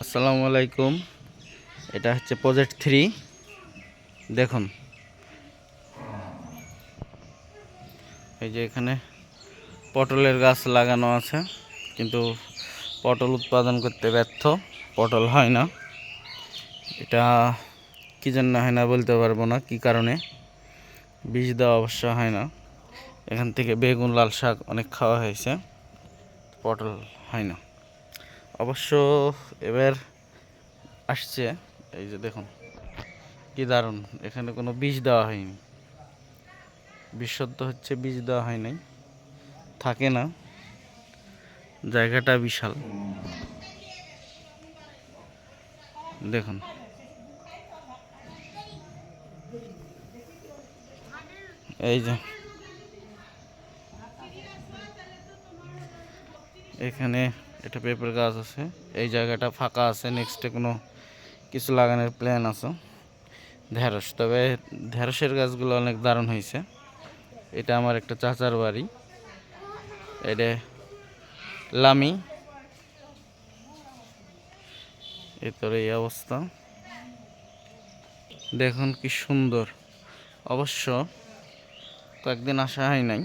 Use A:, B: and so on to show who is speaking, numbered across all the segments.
A: আসসালামু আলাইকুম। এটা হচ্ছে প্রজেক্ট থ্রি দেখুন। এই যে এখানে পটলের গাছ লাগানো আছে, কিন্তু পটল উৎপাদন করতে ব্যর্থ। পটল হয় না। এটা কী জন্য হয় না বলতে পারব না, কী কারণে? বীজ দেওয়া অবশ্য হয় না। এখান থেকে বেগুন, লাল শাক অনেক খাওয়া হয়েছে। পটল হয় না। অবশ্য এবার আসছে, এই যে দেখুন, কি দারুণ, এখানে কোনো বীজ দেওয়া হয়নি। বিশুদ্ধ হচ্ছে বীজ দেওয়া হয় নাই, থাকে না, জায়গাটা বিশাল। দেখুন, এই যে, এখানে এটা পেঁপের গাছ আছে। এই জায়গাটা ফাঁকা আছে নেক্সটে কোনো কিছু লাগানোর প্ল্যান আছে। ঢেঁড়স, তবে ঢেঁড়সের গাছগুলো অনেক দারুণ হয়েছে। এটা আমার একটা চাচার বাড়ি। এটা লামি। এরপর এই অবস্থা। দেখুন কি সুন্দর। অবশ্য কয়েকদিন আসা হয় নাই।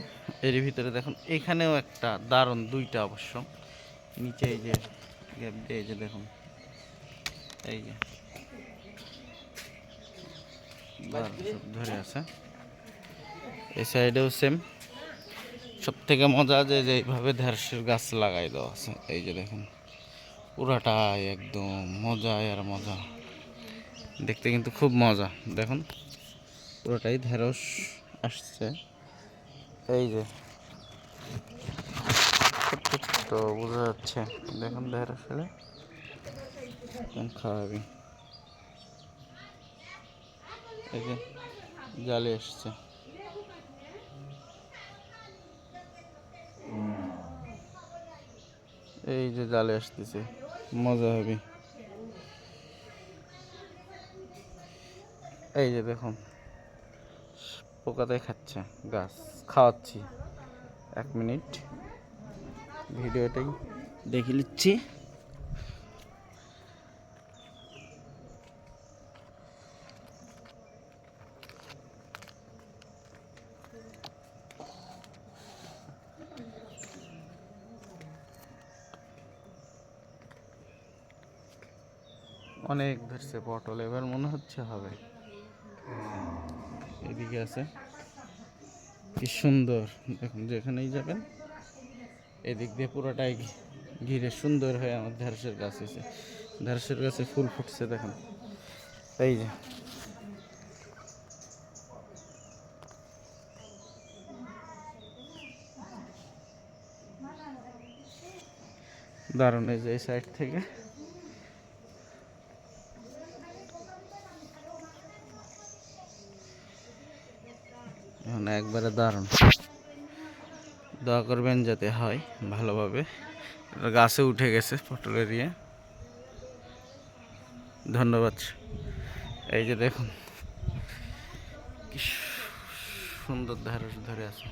A: এর ভিতরে দেখুন, এখানেও একটা দারুণ, দুইটা অবশ্য। নিচে এই যে গ্যাপ দিয়ে এই যে দেখুন। এই যে। ধরে আছে। এই সাইডেও সেম সব থেকে মজা যে এইভাবে ঢেঁড়সের গাছ লাগাই দেওয়া আছে, এই যে দেখুন। পুরাটাই একদম মজাই আর মজা। দেখতে কিন্তু খুব মজা। দেখুন, পুরোটাই ঢেঁড়স আসছে। এই যে। ছোট্ট বোঝা যাচ্ছে। দেখুন হলে কেমন খাওয়াবি এই যে জালে এসছে। এই যে জালে আসতেছে। মজা হবে। এই যে দেখুন পোকাতে খাচ্ছে গাছ। খাওয়াচ্ছি। এক মিনিট। ভিডিওটাই। দেখে নিচ্ছি। অনেক ধরছে পটল এবার মনে হচ্ছে হবে। এদিকে আছে। কি সুন্দর। দেখুন যেখানেই যাবেন এদিক দিয়ে পুরোটাই ঘি- ঘিরে সুন্দর হয়ে আমার ঢেঁড়সের গাছ হয়েছে। ঢেঁড়সের গাছে ফুল ফুটছে, দেখুন। এই যে। দারুণ এই যে এই সাইড থেকে। এখন একবারে দারুণ। দোয়া করবেন যাতে হয় ভালোভাবে। গাছে উঠে গেছে পটলের ইয়ে ধন্যবাদ। এই যে দেখুন, কি সুন্দর ধারে ধরে আছে।